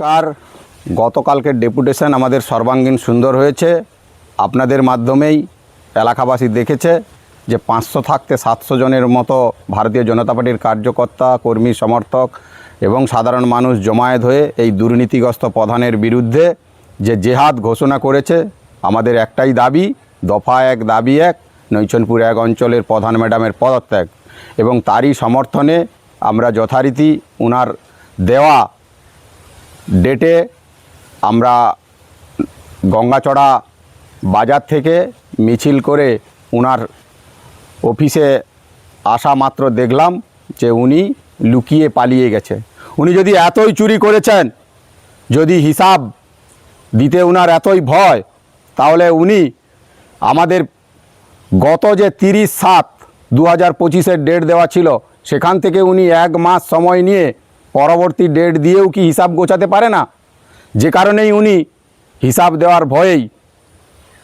নমস্কার। গতকালকের ডেপুটেশন আমাদের সর্বাঙ্গীন সুন্দর হয়েছে। আপনাদের মাধ্যমেই এলাকাবাসী দেখেছে যে পাঁচশো থাকতে সাতশো জনের মতো ভারতীয় জনতা পার্টির কার্যকর্তা, কর্মী, সমর্থক এবং সাধারণ মানুষ জমায়েত হয়ে এই দুর্নীতিগ্রস্ত প্রধানের বিরুদ্ধে যে জেহাদ ঘোষণা করেছে, আমাদের একটাই দাবি, দফা এক, দাবি এক, নৈচনপুর এক অঞ্চলের প্রধান ম্যাডামের পদত্যাগ। এবং তারই সমর্থনে আমরা যথারীতি উনার দেওয়া ডেটে আমরা গঙ্গাচড়া বাজার থেকে মিছিল করে উনার অফিসে আসা মাত্র দেখলাম যে উনি লুকিয়ে পালিয়ে গেছে। উনি যদি এতই চুরি করেছেন, যদি হিসাব দিতে উনার এতই ভয়, তাহলে উনি আমাদের গত যে তিরিশ সাত দু হাজার পঁচিশের ডেট দেওয়া ছিল, সেখান থেকে উনি এক মাস সময় নিয়ে পরবর্তী ডেট দিয়েও কি হিসাব গোছাতে পারে না? যে কারণেই উনি হিসাব দেওয়ার ভয়েই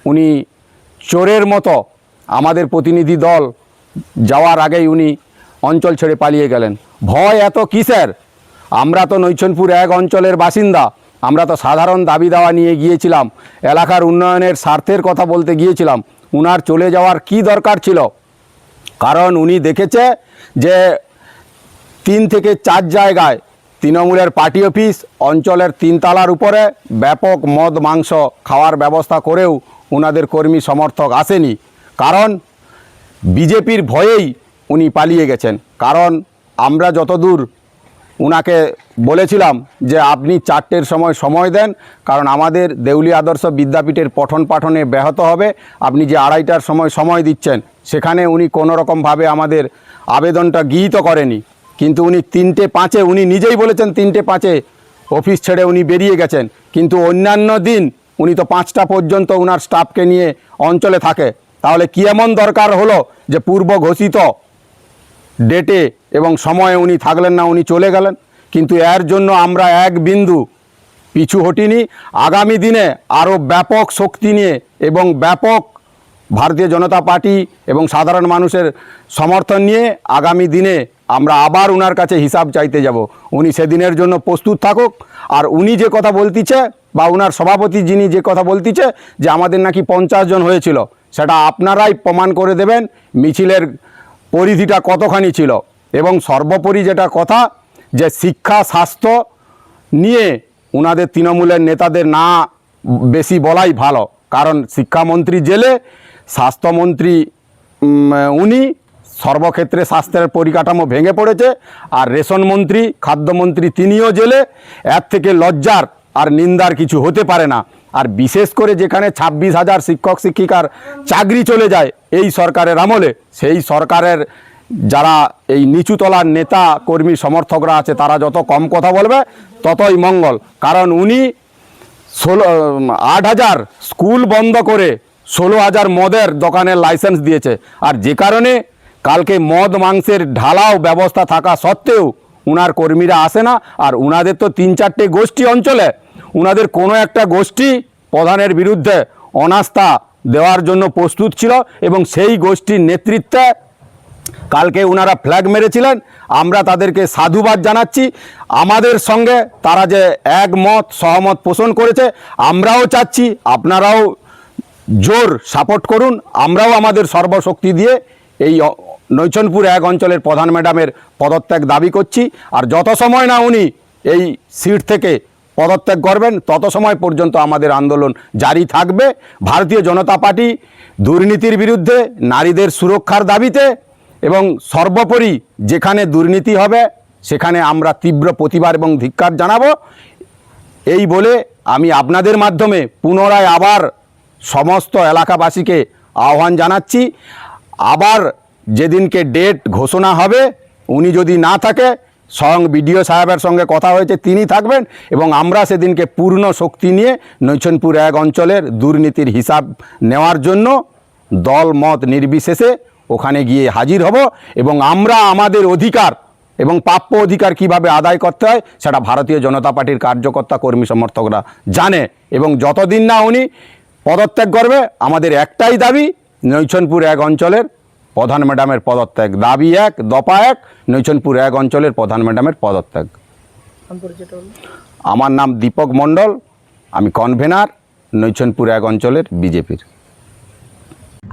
উনি চোরের মতো আমাদের প্রতিনিধি দল যাওয়ার আগেই উনি অঞ্চল ছেড়ে পালিয়ে গেলেন। ভয় এত কিসের? আমরা তো নৈচনপুর এক অঞ্চলের বাসিন্দা। আমরা তো সাধারণ দাবি দাওয়া নিয়ে গিয়েছিলাম। এলাকার উন্নয়নের স্বার্থের কথা বলতে গিয়েছিলাম। উনার চলে যাওয়ার কি দরকার ছিল? কারণ উনি দেখেছে যে তিন থেকে চার জায়গায় তৃণমূলের পার্টি অফিস অঞ্চলের তিনতলার উপরে ব্যাপক মদ মাংস খাওয়ার ব্যবস্থা করেও ওনাদের কর্মী সমর্থক আসেনি। কারণ বিজেপির ভয়েই উনি পালিয়ে গেছেন। কারণ আমরা যতদূর উনাকে বলেছিলাম যে আপনি চারটের সময় সময় দেন, কারণ আমাদের দেউলি আদর্শ বিদ্যাপীঠের পঠন পাঠনে ব্যাহত হবে। আপনি যে আড়াইটার সময় সময় দিচ্ছেন, সেখানে উনি কোনো রকমভাবে আমাদের আবেদনটা গৃহীত করেনি। কিন্তু উনি তিনটে পাঁচে, উনি নিজেই বলেছেন তিনটে পাঁচে। অফিস ছেড়ে উনি বেরিয়ে গেছেন। কিন্তু অন্যান্য দিন উনি তো পাঁচটা পর্যন্ত উনার স্টাফকে নিয়ে অঞ্চলে থাকে। তাহলে কি এমন দরকার হলো যে পূর্ব ঘোষিত ডেটে এবং সময়ে উনি থাকলেন না, উনি চলে গেলেন? কিন্তু এর জন্য আমরা এক বিন্দু পিছু হটিনি। আগামী দিনে আরও ব্যাপক শক্তি নিয়ে এবং ব্যাপক ভারতীয় জনতা পার্টি এবং সাধারণ মানুষের সমর্থন নিয়ে আগামী দিনে আমরা আবার উনার কাছে হিসাব চাইতে যাব। উনি সেদিনের জন্য প্রস্তুত থাকুক। আর উনি যে কথা বলতিছে, বা উনার সভাপতি যিনি যে কথা বলতিছে, যে আমাদের নাকি পঞ্চাশ জন হয়েছিল, সেটা আপনারাই প্রমাণ করে দেবেন, মিছিলের পরিধিটা কতখানি ছিল। এবং সর্বোপরি যেটা কথা, যে শিক্ষা, স্বাস্থ্য নিয়ে ওনাদের তৃণমূলের নেতাদের না বেশি বলাই ভালো। কারণ শিক্ষামন্ত্রী জেলে, স্বাস্থ্যমন্ত্রী উনি সর্বক্ষেত্রে স্বাস্থ্যের পরিকাঠামো ভেঙে পড়েছে আর রেশন মন্ত্রী, খাদ্যমন্ত্রী তিনিও জেলে। এর থেকে লজ্জার আর নিন্দার কিছু হতে পারে না। আর বিশেষ করে যেখানে ছাব্বিশ হাজার শিক্ষক, শিক্ষিকার চাকরি চলে যায়, এই সরকারের আমলে। সেই সরকারের যারা এই নিচুতলার নেতা, কর্মী, সমর্থকরা আছে, তারা যত কম কথা বলবে, ততই মঙ্গল। কারণ উনি ষোলো, আট হাজার স্কুল বন্ধ করে ষোলো হাজার মদের দোকানের লাইসেন্স দিয়েছে। আর যে কারণে কালকে মদ মাংসের ঢালাও ব্যবস্থা থাকা সত্ত্বেও উনার কর্মীরা আসে না, আর উনাদের তো তিন চারটে গোষ্ঠী অঞ্চলে। উনাদের কোনো একটা গোষ্ঠী প্রধানের বিরুদ্ধে অনাস্থা দেওয়ার জন্য প্রস্তুত ছিল এবং সেই গোষ্ঠীর নেতৃত্বে কালকে ওনারা ফ্ল্যাগ মেরেছিলেন। আমরা তাদেরকে সাধুবাদ জানাচ্ছি। আমাদের সঙ্গে তারা যে একমত, সহমত পোষণ করেছে, আমরাও চাচ্ছি আপনারাও জোর সাপোর্ট করুন। আমরাও আমাদের সর্বশক্তি দিয়ে এই নৈচনপুর এক অঞ্চলের প্রধান ম্যাডামের পদত্যাগ দাবি করছি। আর যত সময় না উনি এই সিট থেকে পদত্যাগ করবেন, তত সময় পর্যন্ত আমাদের আন্দোলন জারি থাকবে। ভারতীয় জনতা পার্টি দুর্নীতির বিরুদ্ধে নারীদের সুরক্ষার দাবিতে এবং সর্বোপরি যেখানে দুর্নীতি হবে, সেখানে আমরা তীব্র প্রতিবাদ এবং ধিক্কার জানাব। এই বলে আমি আপনাদের মাধ্যমে পুনরায় আবার সমস্ত এলাকাবাসীকে আহ্বান জানাচ্ছি। আবার যেদিনকে ডেট ঘোষণা হবে, উনি যদি না থাকে, স্বয়ং বিডিও সাহেবের সঙ্গে কথা হয়েছে, তিনি থাকবেন এবং আমরা সেদিনকে পূর্ণ শক্তি নিয়ে নৈচনপুর এক অঞ্চলের দুর্নীতির হিসাব নেওয়ার জন্য দল মত নির্বিশেষে ওখানে গিয়ে হাজির হব এবং আমরা আমাদের অধিকার এবং প্রাপ্য অধিকার কীভাবে আদায় করতে হয়, সেটা ভারতীয় জনতা পার্টির কার্যকর্তা কর্মী সমর্থকরা জানে এবং যতদিন না উনি পদত্যাগ করবে, আমাদের একটাই দাবি নৈচনপুর এক অঞ্চলের প্রধান ম্যাডামের পদত্যাগ। দাবি এক দপা এক, নৈচনপুর এক অঞ্চলের প্রধান ম্যাডামের পদত্যাগ। আমার নাম দীপক মণ্ডল, আমি কনভেনার নৈচনপুর এক অঞ্চলের বিজেপির।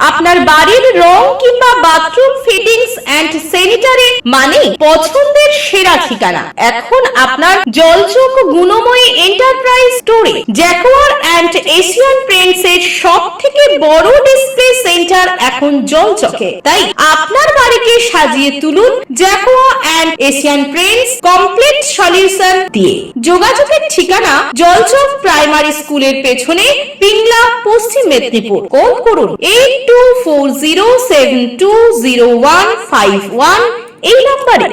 আপনার বাড়ির রং কিংবা বাথরুম ফিটিংস অ্যান্ড স্যানিটারি মানে পছন্দের সেরা ঠিকানা। এখন আপনার জলচক গুণময়ী এন্টারপ্রাইজ স্টোরে জ্যাকোয়ার এন্ড এশিয়ান প্রিন্টস এর সব থেকে বড় ডিসপ্লে সেন্টার এখন জলচকে। তাই আপনার বাড়িকে সাজিয়ে তুলুন Jaquar and Asian Paints complete solution দিয়ে। যোগাযোগের ঠিকানা জলচক প্রাইমারি স্কুলের পেছনে পিংলা, পশ্চিম মেদিনীপুর। কল করুন eight two four zero seven two zero one five one এই নম্বরে